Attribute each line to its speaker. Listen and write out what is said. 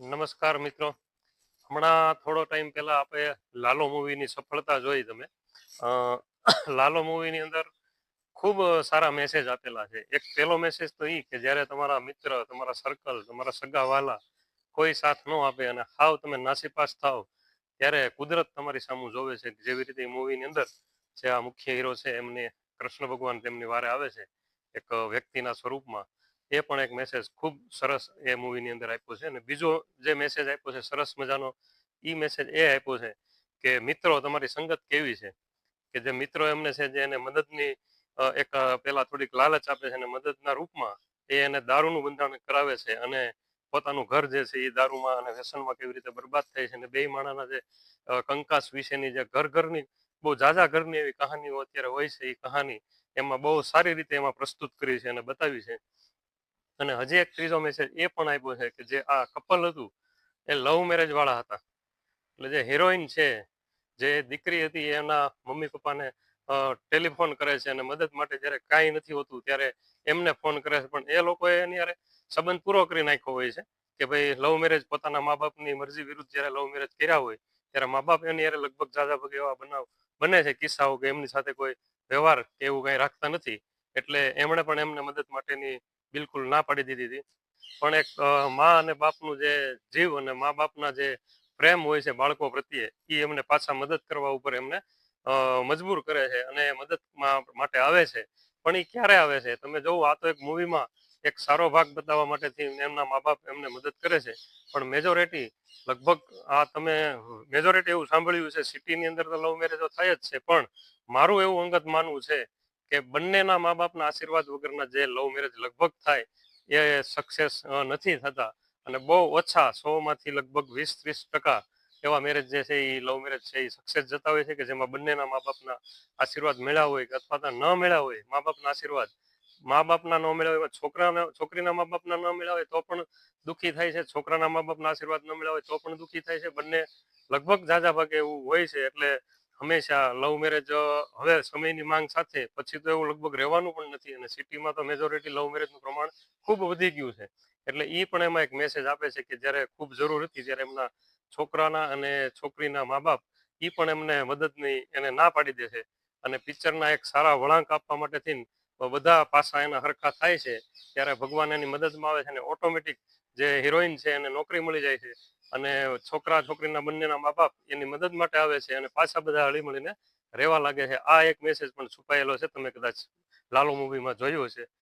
Speaker 1: નમસ્કાર મિત્રો. હમણાં થોડો ટાઈમ પહેલા આપણે લાલો મૂવીની સફળતા જોઈ તમે. લાલો મૂવીની અંદર ખૂબ સારા મેસેજ આપેલા છે. એક પહેલો મેસેજ તો એ કે જ્યારે તમારા મિત્ર, તમારા સર્કલ તમારા સગા વાલા કોઈ સાથ ન આપે અને હાવ તમે નાસીપાસ થાવ, ત્યારે કુદરત તમારી સામું જોવે છે જેવી રીતે મૂવીની અંદર જે આ મુખ્ય હીરો છે એમને કૃષ્ણ ભગવાન તેમની વારે આવે છે, એક વ્યક્તિના સ્વરૂપમાં. એ પણ એક મેસેજ ખૂબ સરસ એ મૂવીની અંદર આપ્યો છે. અને બીજો જે મેસેજ આપ્યો છે, સરસ મજાનો એ મેસેજ એ આપ્યો છે કે, મિત્રો, તમારી સંગત કેવી છે? કે જે મિત્રો એમને છે જે એને મદદની એક પેલા થોડીક લાલચ આપે છે અને મદદના રૂપમાં એ એને દારૂનું બંધારણ કરાવે છે અને પોતાનું ઘર જે છે એ દારૂમાં અને વ્યસનમાં કેવી રીતે બરબાદ થાય છે અને બે માણાના જે કંકાસ વિશેની જે ઘર ઘરની, બહુ જાજા ઘરની એવી કહાનીઓ અત્યારે હોય છે એ કહાની એમાં બહુ સારી રીતે એમાં પ્રસ્તુત કરી છે અને બતાવી છે. અને હજી એક ત્રીજો મેસેજ એ પણ આપ્યો છે કે જે આ કપલ હતું, એ લવ મેરેજ વાળા હતા. એટલે જે હિરોઈન છે, જે દીકરી હતી, એના મમ્મી પપ્પાને ટેલિફોન કરે છે અને મદદ માટે જ્યારે કાંઈ નથી હોતું, ત્યારે એમને ફોન કરે છે. પણ એ લોકોએ એની હારે સંબંધ પૂરો કરી નાખ્યો હોય છે કે ભાઈ લવ મેરેજ પોતાના મા બાપની મરજી વિરુદ્ધ જ્યારે લવ મેરેજ કર્યા હોય, ત્યારે મા બાપ એની યારે લગભગ જાજા ભાગે એવા બનાવ, બને છે કિસ્સાઓ કે એમની સાથે કોઈ વ્યવહાર કે એવું કંઈ રાખતા નથી. એટલે એમણે પણ એમને મદદ માટેની બિલકુલ ના પાડી દીધી હતી. પણ એક મા અને બાપનું જે જીવ અને મા બાપના જે પ્રેમ હોય છે બાળકો પ્રત્યે એ એમને પાછા મદદ કરવા ઉપર એમને મજબૂર કરે છે અને મદદ માટે આવે છે. પણ એ ક્યારે આવે છે? તમે જોવો, આ તો એક મૂવીમાં એક સારો ભાગ બતાવવા માટેથી એમના મા બાપ એમને મદદ કરે છે. પણ મેજોરિટી લગભગ આ તમે મેજોરિટી એવું સાંભળ્યું છે સિટીની અંદર તો લવ મેરેજો થાય જ છે. પણ મારું એવું અંગત માનવું છે કે બંનેના મા બાપના આશીર્વાદ વગરના જે લવ મેરેજ લગભગ થાય, એ સક્સેસ નથી થતા. અને બહુ ઓછા સો માંથી લગભગ વીસ ત્રીસ ટકા એવા મેરેજ જે છે એ લવ મેરેજ છે એ સક્સેસ જતા હોય છે કે જેમાં બંનેના મા બાપના આશીર્વાદ મળ્યા હોય કે અથવા તો ન મળ્યા હોય મા બાપના આશીર્વાદ. મા બાપના ન મળ્યા હોય, છોકરાના, છોકરીના મા બાપના ન મળ્યા હોય તો પણ દુઃખી થાય છે. છોકરાના મા બાપના આશીર્વાદ ન મળ્યા હોય તો પણ દુઃખી થાય છે. બંને લગભગ જાજા ભાગે એવું હોય છે. એટલે હંમેશા લવ મેરેજ હવે સમયની માંગ સાથે પછી તો એવું લગભગ રહેવાનું પણ નથી અને સિટીમાં તો મેજોરિટી લવ મેરેજનું પ્રમાણ ખૂબ વધી ગયું છે. એટલે એ પણ એમાં એક મેસેજ આપે છે કે જ્યારે ખૂબ જરૂર હતી ત્યારે એમના છોકરાના અને છોકરીના મા બાપ એ પણ એમને મદદની એને ના પાડી દે છે. અને પિક્ચરના એક સારા વળાંક આપવા માટે થઈને બધા પાસા એના હરખા થાય છે. ત્યારે ભગવાન એની મદદમાં આવે છે અને ઓટોમેટિક જે હિરોઈન છે એને નોકરી મળી જાય છે. અને છોકરા છોકરીના બંનેના મા બાપ એની મદદ માટે આવે છે અને પાછા બધા હળી મળીને રહેવા લાગે છે. આ એક મેસેજ પણ છુપાયેલો છે. તમે કદાચ લાલો મૂવીમાં જોયો છે